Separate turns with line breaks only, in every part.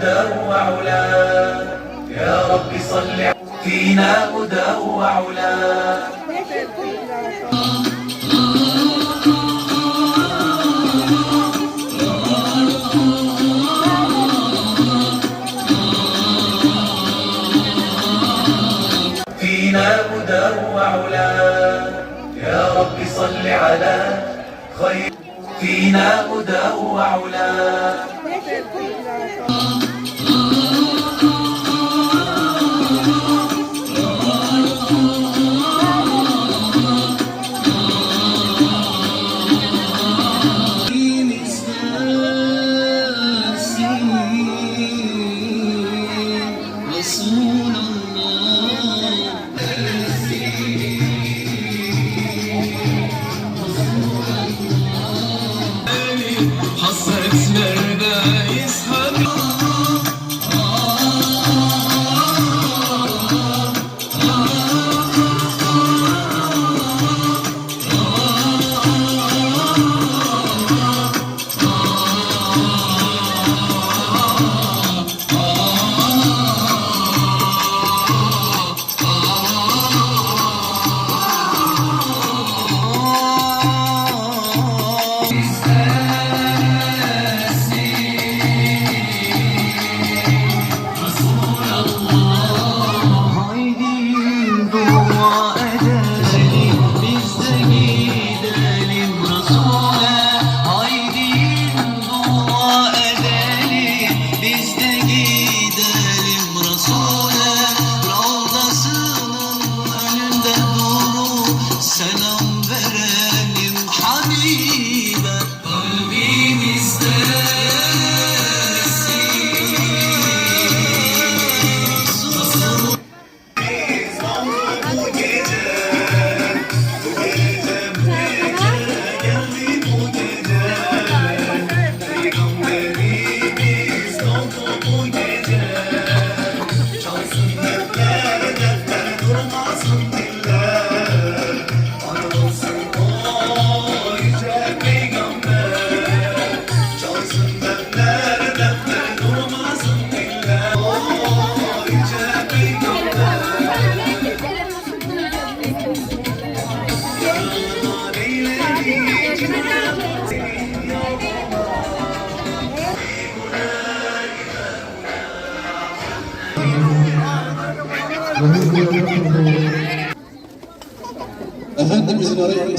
هدى وعلا. يا رب صل فينا هدى وعلا. فينا هدى وعلا. يا رب صل على خير. فينا
هدى وعلا.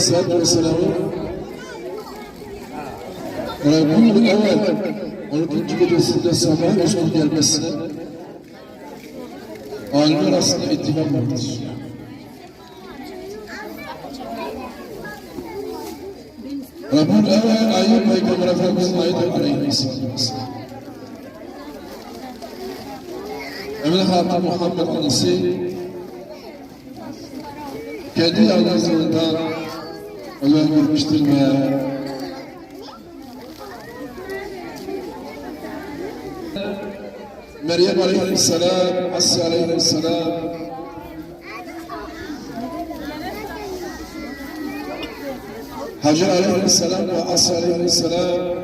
Efendimizin Aleyhisselatü Vesselam'ı Rabbim'in evvel 12. gecesinde sabah üstü gelmesine alimler arasında ittifak vardır. Rabbim evvel ayı Peygamber Efendimizin ayıdır Aleyhisselatü Vesselam. Emine Hatun Muhammed annesi kendi yalnızlığından girmiştir ve Meryem Aleyhisselam, Asya Aleyhisselam. Hacer Aleyhisselam ve Asya Aleyhisselam.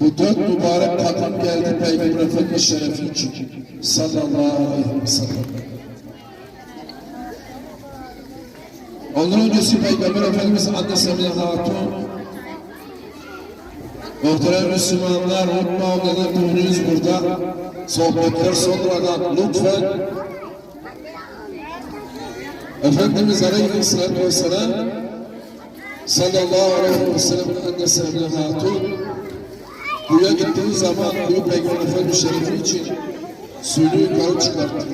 Bu dört mübarek kadın geldi Peygamber Efendimiz şerefi için. Sallallahu aleyhi ve sellem. Ondan öncesi Peygamber Efendimiz annesi Emine Hatun Muhterem Müslümanlar unutma onları durunuz burada sohbetler sonradan lütfen Efendimiz Aleyhisselatü Vesselam sallallahu aleyhi ve sellem annesi Emine Hatun Buraya gittiği zaman bu Peygamber Efendimiz şerifi için suyunu yukarı çıkarttı.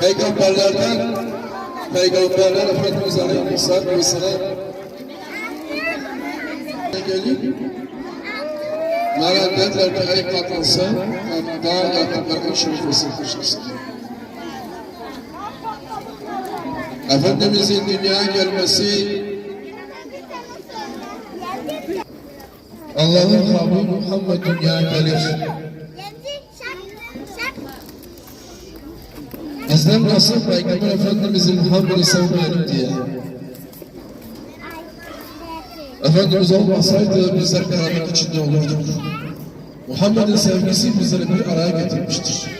Peygamberlerden Peygamberler Efendimiz Aleyhisselatü Vesselam gelip merak ederler ki ey katılsa daha yakınların şerifesi taşırsın. Efendimizin dünyaya gelmesi Allah'ın Habibi Muhammed dünyaya gelir. Bizler nasıl Peygamber Efendimizin hamdini sevmeyelim diye. Efendimiz olmasaydı bizler karanlık içinde olurduk. Muhammed'in sevgisi bizleri bir araya getirmiştir.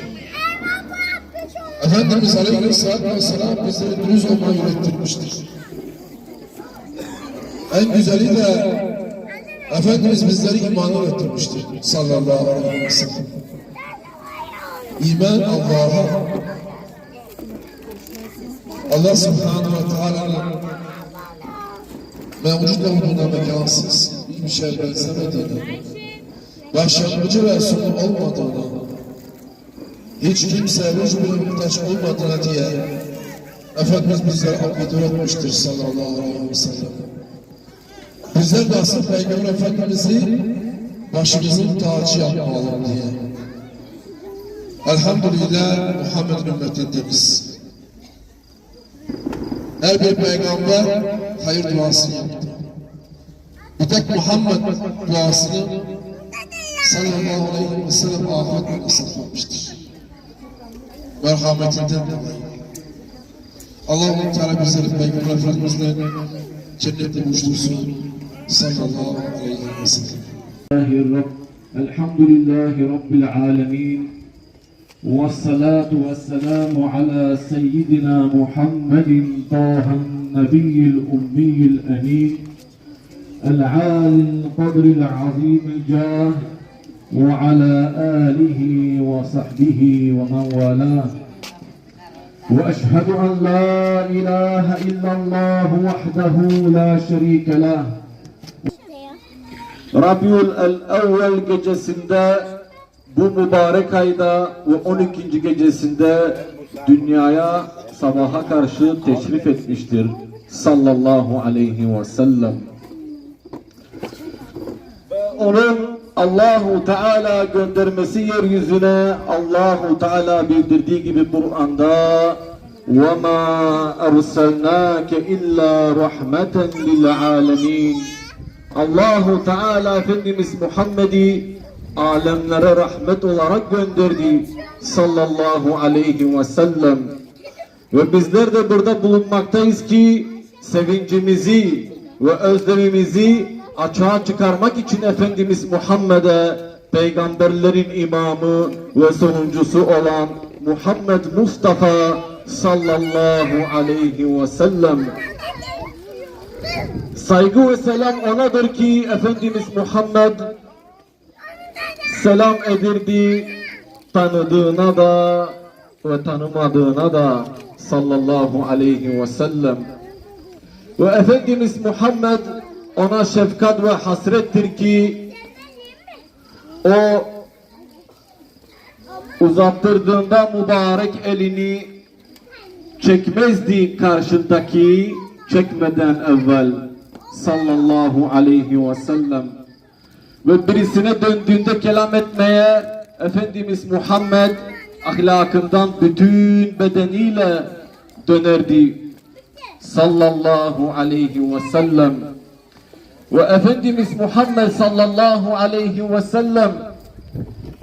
Efendimiz Aleyhisselatü Vesselam bizleri dürüst olmayı öğrettirmiştir. En güzeli de Efendimiz bizleri imanı öğrettirmiştir. Sallallahu aleyhi ve sellem. İman Allah'a Allah subhanahu ve teala'nın mevcut olduğuna mekansız hiçbir şeye benzemediğine başlangıcı ve sonu olmadığına hiç kimseye hiçbir muhtaç olmadığına diye Efendimiz bizlere akit öğretmiştir sallallahu aleyhi ve sellem. Bizler de asıl Peygamber Efendimiz'i başımızın tacı yapmalım diye. Elhamdülillah Muhammed ümmetindeyiz. Her bir peygamber hayır duasını yaptı. Bir tek Muhammed duasını sallallahu aleyhi ve sellem ahiret hesaplamıştır. Merhametinden dolayı. Allah-u Teala bizleri Peygamber Efendimizle cennette buluştursun. Sallallahu aleyhi ve sellem.
Elhamdülillahi Rabbil alemin. والصلاة والسلام على سيدنا محمد طه النبي الأمي الأمين العالي القدر العظيم الجاه وعلى آله وصحبه ومن والاه. وأشهد أن لا إله إلا الله وحده لا شريك له. Rabiul el-Evvel gecesinde bu mübarek ayda ve 12. gecesinde dünyaya sabaha karşı teşrif etmiştir sallallahu aleyhi ve sellem. Ve Onun Allahu Teala göndermesi yeryüzüne Allahu Teala bildirdiği gibi Kur'an'da وَمَا أَرْسَلْنَاكَ إِلَّا رَحْمَةً لِلْعَالَمِينَ Allahu Teala Efendimiz Muhammed'i alemlere rahmet olarak gönderdi sallallahu aleyhi ve sellem. Ve bizler de burada bulunmaktayız ki sevincimizi ve özlemimizi açığa çıkarmak için Efendimiz Muhammed'e peygamberlerin imamı ve sonuncusu olan Muhammed Mustafa sallallahu aleyhi ve sellem Saygı ve selam onadır ki Efendimiz Muhammed selam edirdi tanıdığına da ve tanımadığına da sallallahu aleyhi ve sellem. Ve Efendimiz Muhammed ona şefkat ve hasrettir ki o uzattırdığında mübarek elini çekmezdi karşındaki çekmeden evvel sallallahu aleyhi ve sellem ve birisine döndüğünde kelam etmeye Efendimiz Muhammed ahlakından bütün bedeniyle dönerdi. Sallallahu aleyhi ve sellem. Ve Efendimiz Muhammed sallallahu aleyhi ve sellem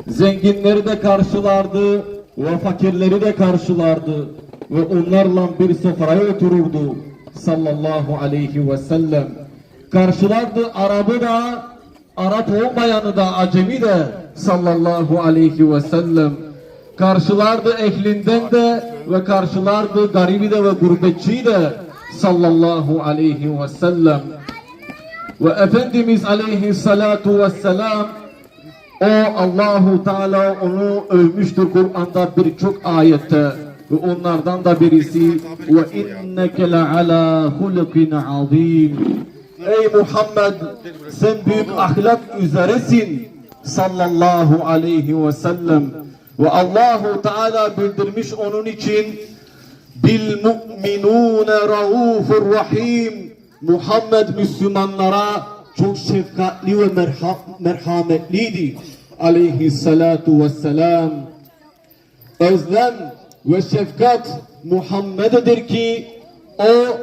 zenginleri de karşılardı ve fakirleri de karşılardı ve onlarla bir sofraya otururdu. Sallallahu aleyhi ve sellem. Karşılardı Arap'ı da Arap olmayanı da Acemi de sallallahu aleyhi ve sellem. Karşılardı ehlinden de ve karşılardı garibi de ve gurbetçiyi de sallallahu aleyhi ve sellem. Ve Efendimiz aleyhissalatu vesselam o Allahu Teala onu övmüştür Kur'an'da birçok ayette. Ve onlardan da birisi ve inneke le ala hulukin azim Ey Muhammed sen büyük ahlak üzeresin. Sallallahu aleyhi ve sellem. Ve Allahu Teala bildirmiş onun için bil mu'minune raufur rahim. Muhammed Müslümanlara çok şefkatli ve merha merhametliydi. Aleyhissalatu vesselam özlem ve şefkat Muhammed'edir ki o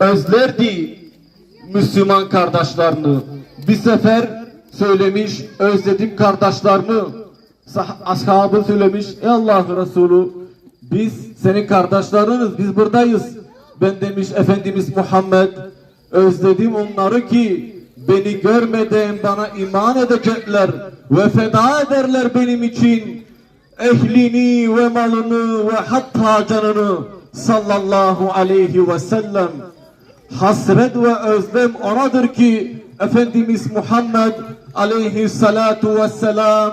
özlerdi Müslüman kardeşlerini. Bir sefer söylemiş özledim kardeşlerimi. Sah- Ashabı söylemiş ey Allah Resulü biz senin kardeşleriniz biz buradayız. Ben demiş Efendimiz Muhammed Özledim onları ki beni görmeden bana iman edecekler ve feda ederler benim için ehlini ve malını ve hatta canını sallallahu aleyhi ve sellem. Hasret ve özlem onadır ki Efendimiz Muhammed aleyhissalatu vesselam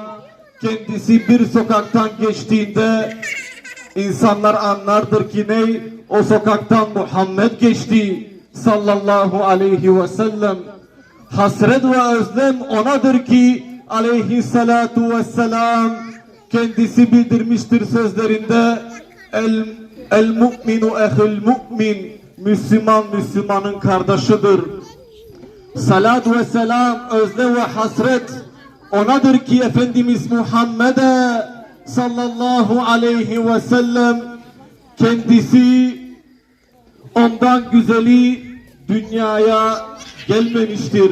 kendisi bir sokaktan geçtiğinde insanlar anlardır ki ne o sokaktan Muhammed geçti sallallahu aleyhi ve sellem. Hasret ve özlem onadır ki aleyhissalatu vesselam kendisi bildirmiştir sözlerinde el, el mu'minu ehil mu'min Müslüman Müslümanın kardeşidir. Salat ve selam, özlem ve hasret onadır ki Efendimiz Muhammed'e sallallahu aleyhi ve sellem kendisi ondan güzeli dünyaya gelmemiştir.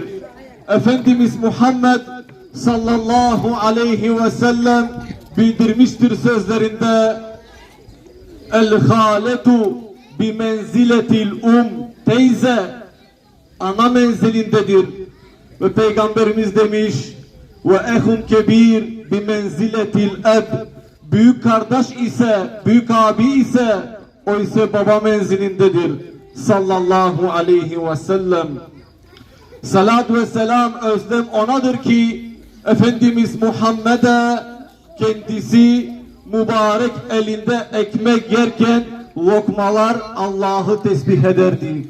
Efendimiz Muhammed sallallahu aleyhi ve sellem bildirmiştir sözlerinde El haletu bi menziletil um teyze ana menzilindedir. Ve Peygamberimiz demiş ve ehun kebir bi menziletil eb büyük kardeş ise büyük abi ise o ise baba menzilindedir sallallahu aleyhi ve sellem. Salat ve selam özlem onadır ki Efendimiz Muhammed'e kendisi mübarek elinde ekmek yerken lokmalar Allah'ı tesbih ederdi.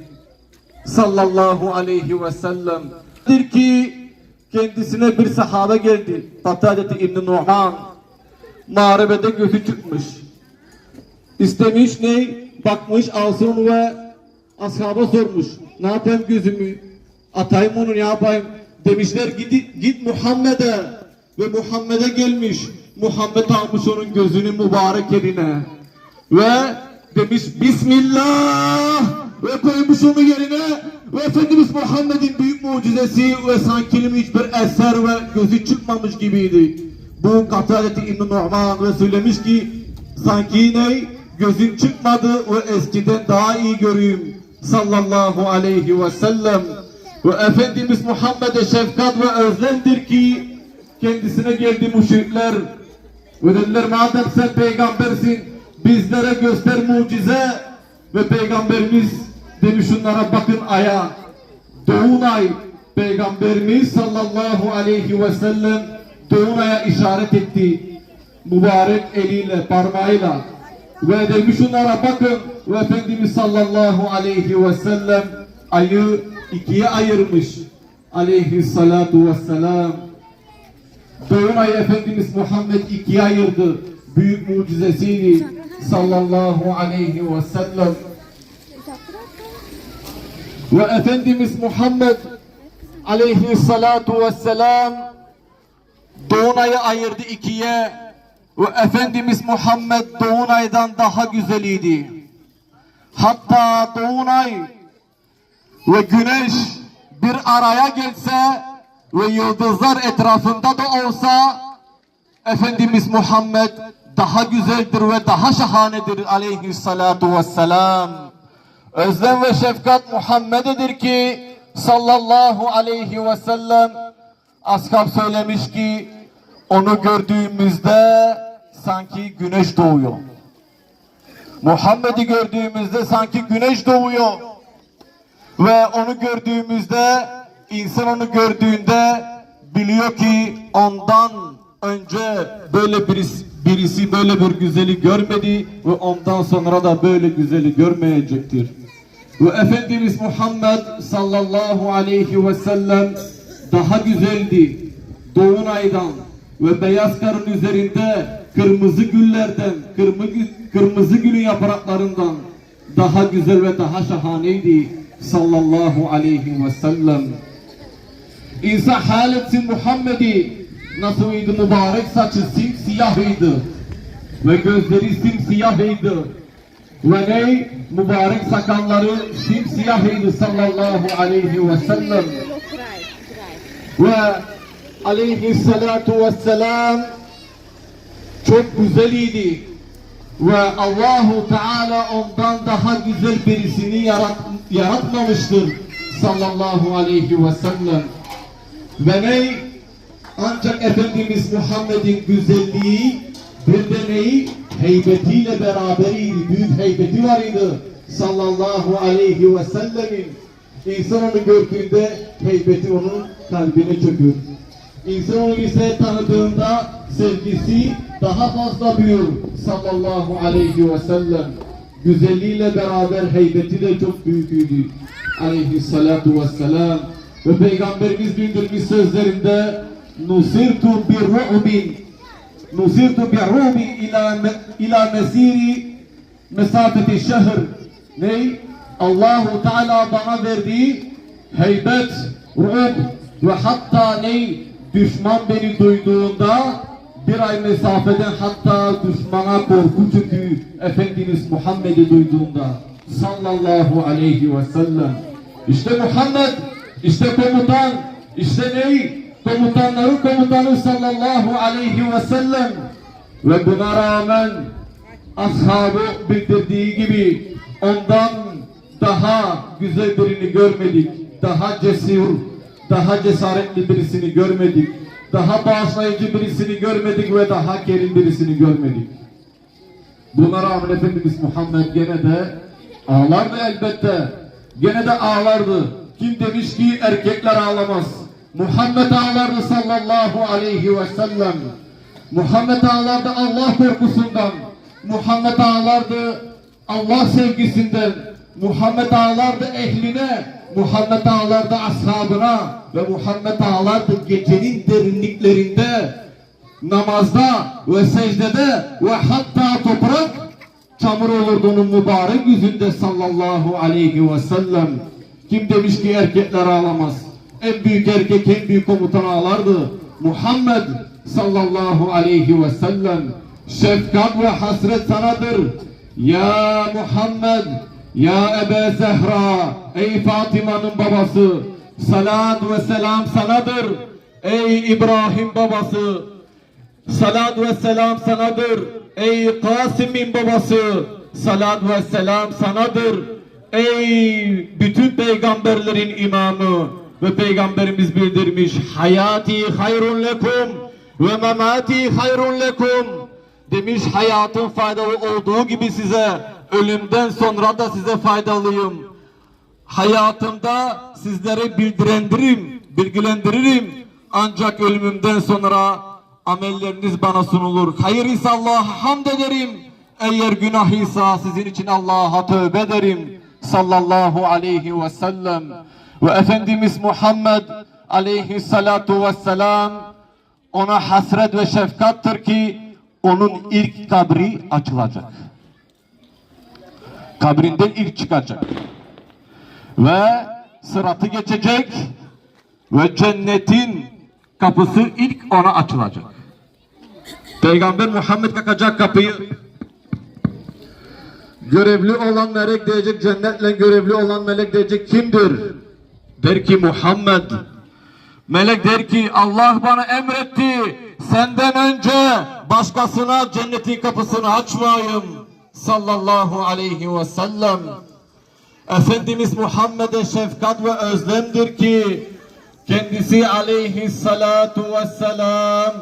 Sallallahu aleyhi ve sellem. Der ki kendisine bir sahabe geldi. Katadet İbn Nuhan. Mağaribede gözü çıkmış. İstemiş ne? Bakmış Asun ve ashaba sormuş. Ne yapayım gözümü? Atayım onu ne yapayım? Demişler git, git Muhammed'e. Ve Muhammed'e gelmiş. Muhammed almış onun gözünü mübarek eline. Ve demiş Bismillah. Ve koymuş onu yerine ve Efendimiz Muhammed'in büyük mucizesi ve sanki hiçbir eser ve gözü çıkmamış gibiydi. Bu Katadeti İbn Nu'man ve söylemiş ki sanki ne gözüm çıkmadı ve eskiden daha iyi göreyim sallallahu aleyhi ve sellem. Ve Efendimiz Muhammed'e şefkat ve özlemdir ki kendisine geldi müşrikler. Ve dediler madem sen peygambersin bizlere göster mucize ve peygamberimiz demiş şunlara bakın aya Doğunay peygamberimiz sallallahu aleyhi ve sellem Doğunay'a işaret etti. Mübarek eliyle parmağıyla. Ve demiş şunlara bakın ve Efendimiz sallallahu aleyhi ve sellem ayı ikiye ayırmış. Aleyhissalatu vesselam. Dolunay Efendimiz Muhammed ikiye ayırdı. Büyük mucizesiydi sallallahu aleyhi ve sellem. Ve Efendimiz Muhammed aleyhissalatu vesselam Dolunay'ı ayırdı ikiye ve Efendimiz Muhammed Dolunay'dan daha güzeliydi. Hatta Dolunay ve güneş bir araya gelse ve yıldızlar etrafında da olsa Efendimiz Muhammed daha güzeldir ve daha şahanedir aleyhissalatu vesselam. Özlem ve şefkat Muhammed'edir ki sallallahu aleyhi ve sellem ashab söylemiş ki onu gördüğümüzde sanki güneş doğuyor. Muhammed'i gördüğümüzde sanki güneş doğuyor. Ve onu gördüğümüzde insan onu gördüğünde biliyor ki ondan önce böyle birisi, birisi böyle bir güzeli görmedi ve ondan sonra da böyle güzeli görmeyecektir. Ve Efendimiz Muhammed sallallahu aleyhi ve sellem daha güzeldi. Doğunaydan ve beyaz karın üzerinde kırmızı güllerden, kırmızı, kırmızı gülün yapraklarından daha güzel ve daha şahaneydi sallallahu aleyhi ve sellem. İnsan haletsin Muhammed'i nasıldı mübarek saçı? Simsiyahıydı ve gözleri simsiyahıydı ve ne? Mübarek sakalları simsiyahıydı sallallahu aleyhi ve sellem. Ve aleyhissalatu vesselam çok güzeliydi ve Allahu Teala ondan daha güzel birisini yarat, yaratmamıştır sallallahu aleyhi ve sellem. Ve ney? Ancak Efendimiz Muhammed'in güzelliği bir de neyi? Heybetiyle beraberiydi. Büyük heybeti var idi. Sallallahu aleyhi ve sellemin. İnsan onu gördüğünde heybeti onun kalbine çökür. İnsan onu ise tanıdığında sevgisi daha fazla büyür. Sallallahu aleyhi ve sellem. Güzelliğiyle beraber heybeti de çok büyüktü. Aleyhissalatu vesselam. Ve Peygamberimiz bildirmiş sözlerinde Nusirtu bir ru'bin Nusirtu bir ru'bin ila, ila mesiri mesafeti şehir Ney? Allahu Teala bana verdiği heybet, ru'b ve hatta ney? Düşman beni duyduğunda bir ay mesafeden hatta düşmana korku çökü Efendimiz Muhammed'i duyduğunda sallallahu aleyhi ve sellem. İşte Muhammed işte komutan işte ney komutanların komutanı sallallahu aleyhi ve sellem ve buna rağmen ashabı bildirdiği gibi ondan daha güzel birini görmedik daha cesur daha cesaretli birisini görmedik daha bağışlayıcı birisini görmedik ve daha kerim birisini görmedik Buna rağmen Efendimiz Muhammed gene de ağlardı elbette. Gene de ağlardı. Kim demiş ki erkekler ağlamaz. Muhammed ağlardı sallallahu aleyhi ve sellem. Muhammed ağlardı Allah korkusundan. Muhammed ağlardı Allah sevgisinden. Muhammed ağlardı ehline. Muhammed ağlardı ashabına. Ve Muhammed ağlardı gecenin derinliklerinde namazda ve secdede ve hatta toprak çamur olurdu onun mübarek yüzünde sallallahu aleyhi ve sellem. Kim demiş ki erkekler ağlamaz. En büyük erkek en büyük komutan ağlardı. Muhammed sallallahu aleyhi ve sellem. Şefkat ve hasret sanadır. Ya Muhammed, ya Ebe Zehra, ey Fatıma'nın babası. Salat ve selam sanadır. Ey İbrahim babası, Salat ve selam sanadır. Ey Kasım'ın babası. Salat ve selam sanadır. Ey bütün peygamberlerin imamı. Ve peygamberimiz bildirmiş. Hayati hayrun lekum ve memati hayrun lekum. Demiş hayatın faydalı olduğu gibi size ölümden sonra da size faydalıyım hayatımda sizlere bildirendiririm, bilgilendiririm. Ancak ölümümden sonra amelleriniz bana sunulur. Hayır ise Allah'a hamd ederim. Eğer günah ise sizin için Allah'a tövbe ederim. Sallallahu aleyhi ve sellem. Ve Efendimiz Muhammed aleyhissalatu vesselam ona hasret ve şefkattır ki onun ilk kabri açılacak. Kabrinden ilk çıkacak ve sıratı geçecek ve cennetin kapısı ilk ona açılacak. Peygamber Muhammed kakacak kapıyı görevli olan melek diyecek cennetle görevli olan melek diyecek kimdir? Der ki Muhammed. Melek der ki Allah bana emretti senden önce başkasına cennetin kapısını açmayayım sallallahu aleyhi ve sellem. Efendimiz Muhammed'e şefkat ve özlemdir ki kendisi aleyhissalatu vesselam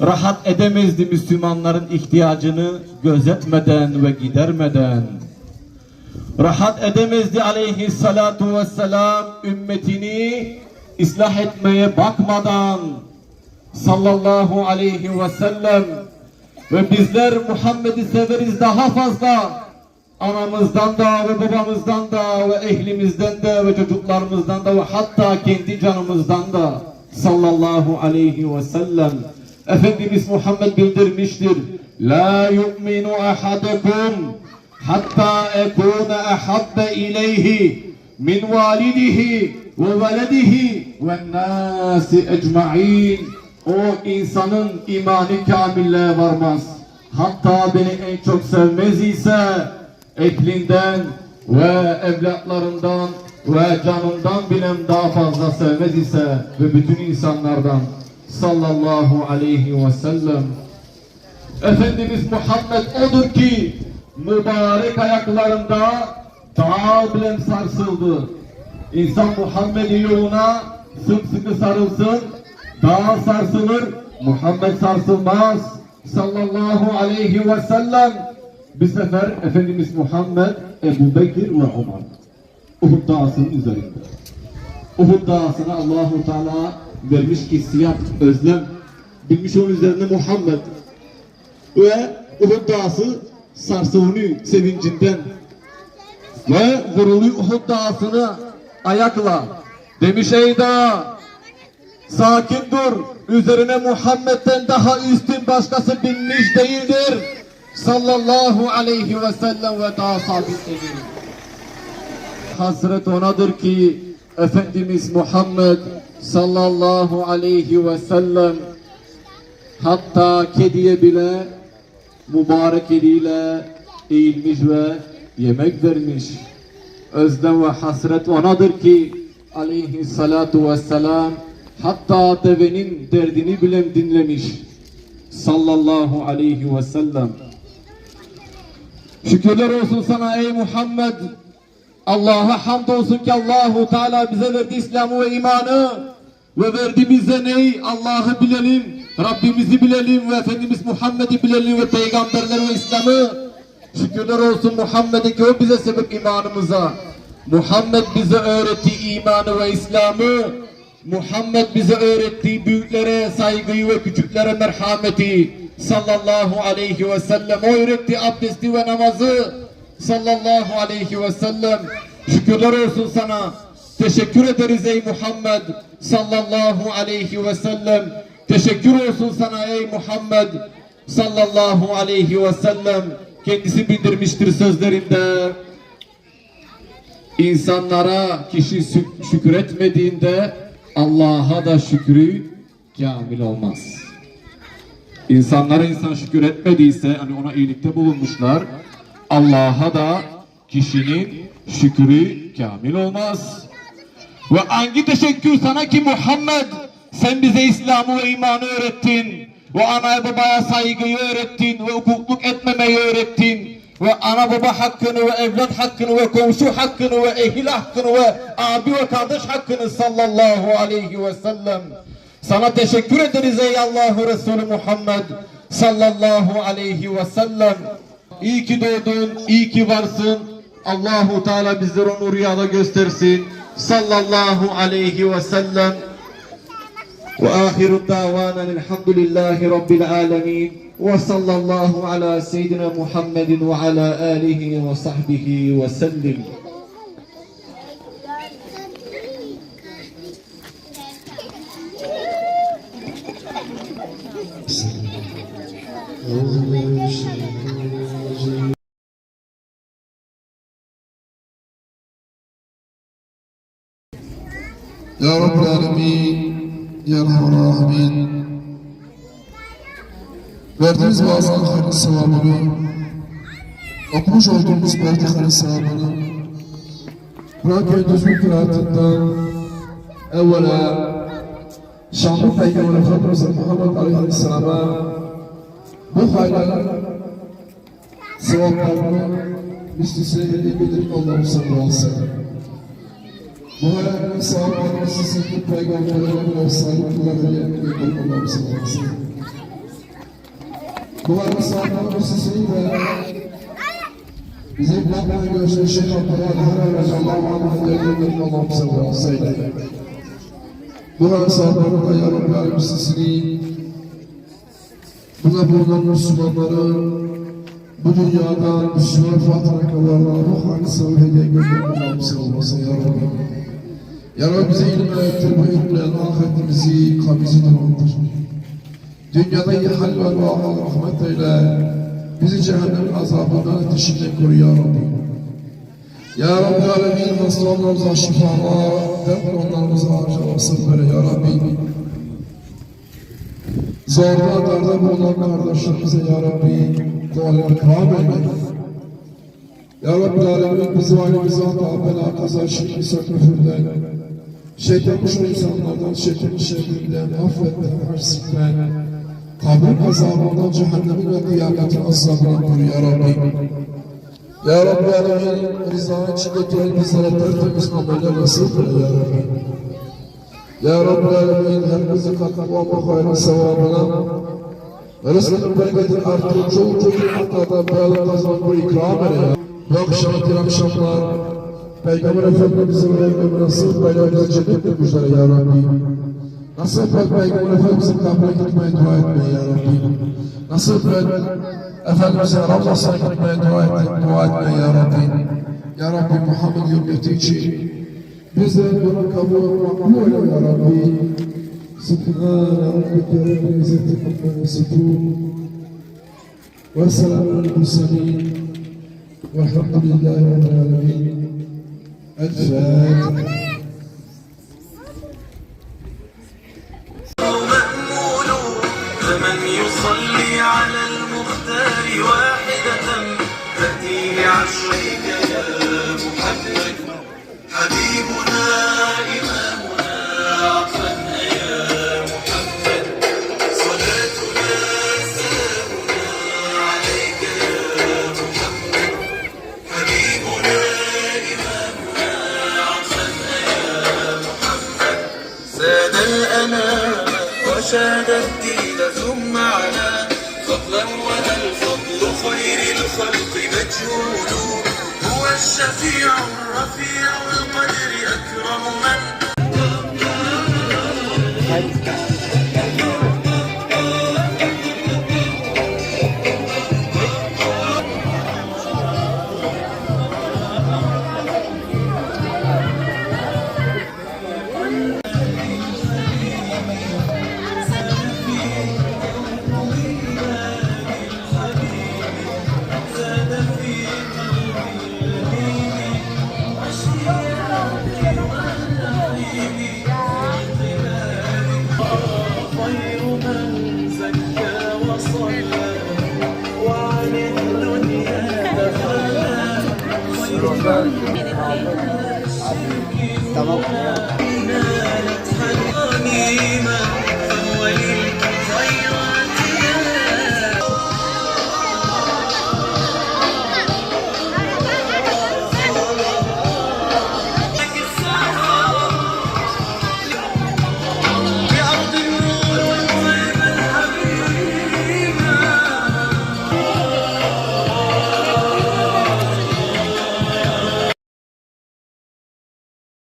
rahat edemezdi Müslümanların ihtiyacını gözetmeden ve gidermeden. Rahat edemezdi aleyhissalatu vesselam ümmetini ıslah etmeye bakmadan. Sallallahu aleyhi ve sellem. Ve bizler Muhammed'i severiz daha fazla. Anamızdan da ve babamızdan da ve ehlimizden de ve çocuklarımızdan da ve hatta kendi canımızdan da. Sallallahu aleyhi ve sellem. Efendimiz Muhammed bildirmiştir. La yu'minu ahadukum hatta ekune ahabbe ileyhi min validihi ve veledihi ve nasi ecma'in o insanın imani kamille varmaz. Hatta beni en çok sevmez ise ehlinden ve evlatlarından ve canından bilen daha fazla sevmez ise ve bütün insanlardan sallallahu aleyhi ve sellem. Efendimiz Muhammed odur ki mübarek ayaklarında dağ bilen sarsıldı. İnsan Muhammed'in yoluna sımsıkı sarılsın, dağa sarsılır, Muhammed sarsılmaz. Sallallahu aleyhi ve sellem. Bir sefer Efendimiz Muhammed, Ebu Bekir ve Umar. Uhud dağısının üzerinde. Uhud dağısına Allahu Teala vermiş ki siyah özlem bilmiş onun üzerine Muhammed ve Uhud dağısı sarsılını sevincinden ve vuruluyor Uhud dağısını ayakla demiş ey dağ sakin dur. Üzerine Muhammed'den daha üstün başkası binmiş değildir. Sallallahu aleyhi ve sellem ve daha sabitledir hasret onadır ki Efendimiz Muhammed sallallahu aleyhi ve sellem hatta kediye bile mübarek eliyle eğilmiş ve yemek vermiş. Özlem ve hasret onadır ki aleyhissalatu vesselam hatta devenin derdini bile dinlemiş sallallahu aleyhi ve sellem. Şükürler olsun sana ey Muhammed. Allah'a hamdolsun ki Allahu Teala bize verdi İslam'ı ve imanı ve verdi bize neyi? Allah'ı bilelim, Rabbimizi bilelim ve Efendimiz Muhammed'i bilelim ve peygamberleri ve İslam'ı. Şükürler olsun Muhammed'e ki o bize sebep imanımıza. Muhammed bize öğretti imanı ve İslam'ı. Muhammed bize öğretti büyüklere saygıyı ve küçüklere merhameti. Sallallahu aleyhi ve sellem. O öğretti abdesti ve namazı. Sallallahu aleyhi ve sellem. Şükürler olsun sana. Teşekkür ederiz ey Muhammed. Sallallahu aleyhi ve sellem. Teşekkür olsun sana ey Muhammed. Sallallahu aleyhi ve sellem. Kendisi bildirmiştir sözlerinde. İnsanlara kişi şük- şükür etmediğinde Allah'a da şükrü kamil olmaz. İnsanlara insan şükür etmediyse hani ona iyilikte bulunmuşlar Allah'a da kişinin şükrü kamil olmaz. Ve hangi teşekkür sana ki Muhammed sen bize İslam'ı ve imanı öğrettin ve ana babaya saygıyı öğrettin ve hukukluk etmemeyi öğrettin ve ana baba hakkını ve evlat hakkını ve komşu hakkını ve ehil hakkını ve abi ve kardeş hakkını sallallahu aleyhi ve sellem sana teşekkür ederiz ey Allahu Resulü Muhammed sallallahu aleyhi ve sellem İyi ki doğdun, iyi ki varsın. Allahu Teala bizlere onu rüyada göstersin. Sallallahu aleyhi ve sellem. Ve ahiru davanen elhamdülillahi rabbil alemin. Ve sallallahu ala seyyidina Muhammedin ve ala alihi ve sahbihi ve sellim.
Ya Rabbil Alemin, Ya Rahimin. Verdiğiniz bazıların hayırlı sevabını, okumuş olduğumuz Fatiha'nın sevabını, Kur'an-ı Kerim düzgün kıraatından evvela Şahlı Peygamber Efendimiz Muhammed Aleyhisselam'a bu hayırların sevaplarını mislisine hediye bildirip Allah'ım ve sellem. Muharrem sahabenin sesini peygamberlerin efsane sallallahu aleyhi ve sellem. Muharrem Abdullah Hara Resulallahu anh'a yemek Allah'ım sallallahu aleyhi ve sellem. Muharrem ayarın galim sesini buna bulunan Müslümanların bu dünyadan Müslüman Fatih'e kalanlar ruhani aleyhi ve sellem. Ya Rabbi. Ya Rabbi bize ilim öğretir, bu ilimle ahiretimizi kabizi tamamdır. Dünyada hal ve rahmet, rahmet eyle. Bizi cehennemin azabından ateşinden koru Ya Rabbi. Ya Rabbi alemin hastalarımıza şifalar, dert onlarımıza acaba sabır Ya Rabbi. Zorda darda bulunan kardeşlerimize Ya Rabbi, dualarını kabul eyle. Ya Rabbi alemin bizi ailemize hata, bela, kaza, şirk, isak, küfürden, şeytan kuşu insanlardan, şeytanın şerrinden, affetten, harsikten, kabir azabından, cehennemin ve kıyametin azabından koru Ya Rabbi. Ya Rabbi Alemin rızanın içinde duran bizlere tertemiz ameller nasip eyle Ya Rabbi. Ya Rabbi Alemin hepimizi katma bu hayrın sevabına Rızkın bereketin artırıp çoğu çoğu hatta beyalı kazanmayı ikram ya. Bu akşam akşamlar Peygamber Efendimiz'in rengini nasıl belayla cennet demişler ya Rabbi. Nasıl ben Peygamber Efendimiz'in kabrine gitmeye dua etmeye ya Rabbi. Nasıl ben Efendimiz'e Ramazan'a gitmeye dua etmeye, dua etmeye ya Rabbi. Ya Rabbi Muhammed ümmeti için bize bunu kabul makbul ya Rabbi. سبحان ربك رب العزة عما يصفون وسلام على المرسلين والحمد لله رب العالمين
مأمول فمن يصلي على حبيبنا إمامنا